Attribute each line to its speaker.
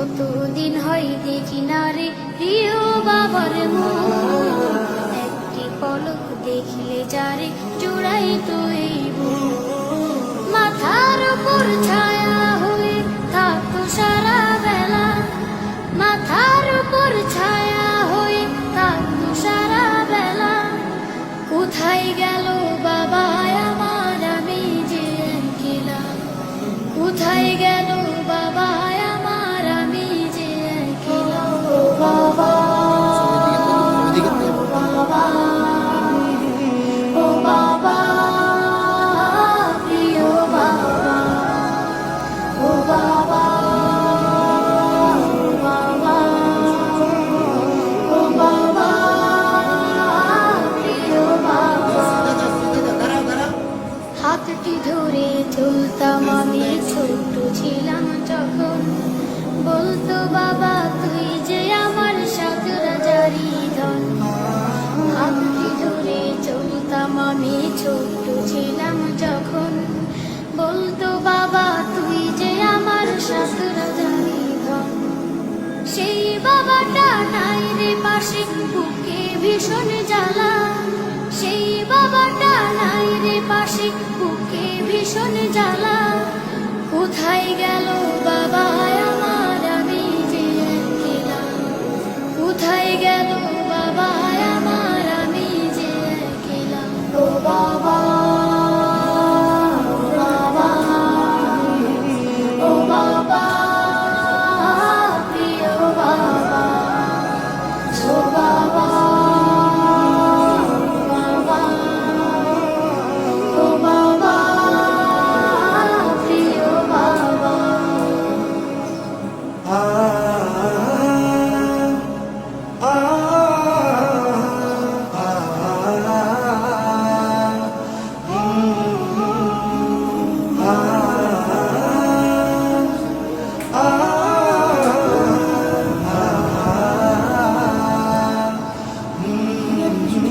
Speaker 1: কতদিন হয় দেখি না রে, প্রিয় বাবার একটি পলক দেখলে যারে জোড়াই তুই মাথার উপর ছায়া হয়ে থাকতো সারা বেলা। মাথার উপর ছায়া হয়ে থাকতো সারা বেলা। কোথায় গেল বাবা, আমার আমি যে কোথায় গেল আমি ছোট ছিলাম যখন। বলতো, বাবা, তুই যে আমার সাঁতার জানি সেই বাবাটা নাই রে পাশে, বুকে ভীষণ জ্বালা। সেই বাবাটা নাই রে পাশে, বুকে ভীষণ জ্বালা। কোথায় গেল বাবা আমার, আমি যে কোথায় গেল বাবা 아.